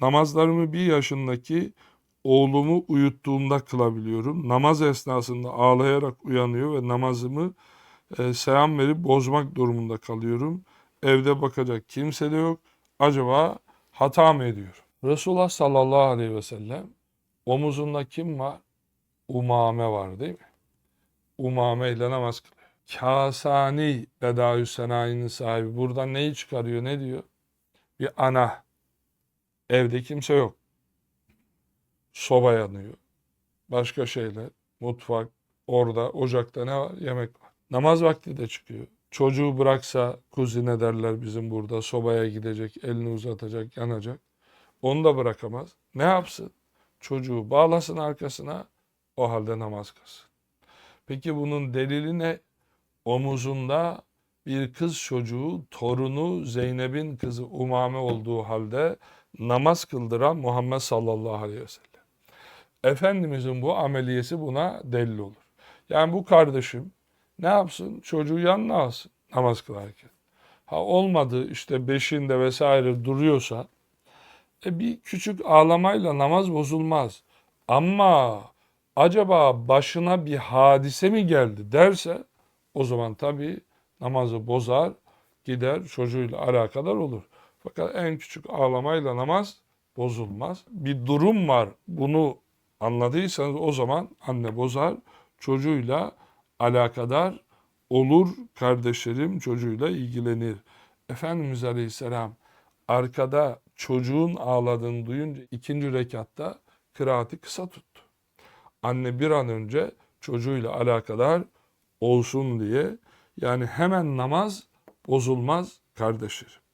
namazlarımı bir yaşındaki oğlumu uyuttuğumda kılabiliyorum. Namaz esnasında ağlayarak uyanıyor ve namazımı e, selam verip bozmak durumunda kalıyorum. Evde bakacak kimse de yok. Acaba hata mı ediyorum? Resulullah sallallahu aleyhi ve sellem omuzunda kim var? Umame var değil mi? Umame ile namaz kılıyor. Kasani Bedaü Senayi'nin sahibi buradan neyi çıkarıyor ne diyor? Bir ana. Evde kimse yok. Soba yanıyor. Başka şeyler. Mutfak. Orada ocakta ne var? Yemek var. Namaz vakti de çıkıyor. Çocuğu bıraksa kuzine derler bizim burada. Sobaya gidecek, elini uzatacak, yanacak. Onu da bırakamaz. Ne yapsın? Çocuğu bağlasın arkasına, o halde namaz kılsın. Peki bunun delili ne? Omuzunda bir kız çocuğu, torunu Zeynep'in kızı Umame olduğu halde namaz kıldıran Muhammed sallallahu aleyhi ve sellem. Efendimizin bu ameliyesi buna delil olur. Yani bu kardeşim ne yapsın? Çocuğu yanına alsın namaz kılarken. Ha olmadı işte beşinde vesaire duruyorsa e bir küçük ağlamayla namaz bozulmaz. Ama acaba başına bir hadise mi geldi derse o zaman tabii namazı bozar, gider çocuğuyla alakadar olur. Fakat en küçük ağlamayla namaz bozulmaz. Bir durum var. Bunu anladıysanız o zaman anne bozar, çocuğuyla alakadar olur. Kardeşlerim çocuğuyla ilgilenir. Efendimiz Aleyhisselam arkada çocuğun ağladığını duyunca ikinci rekatta kıraati kısa tuttu. Anne bir an önce çocuğuyla alakadar olsun diye yani hemen namaz bozulmaz kardeşlerim.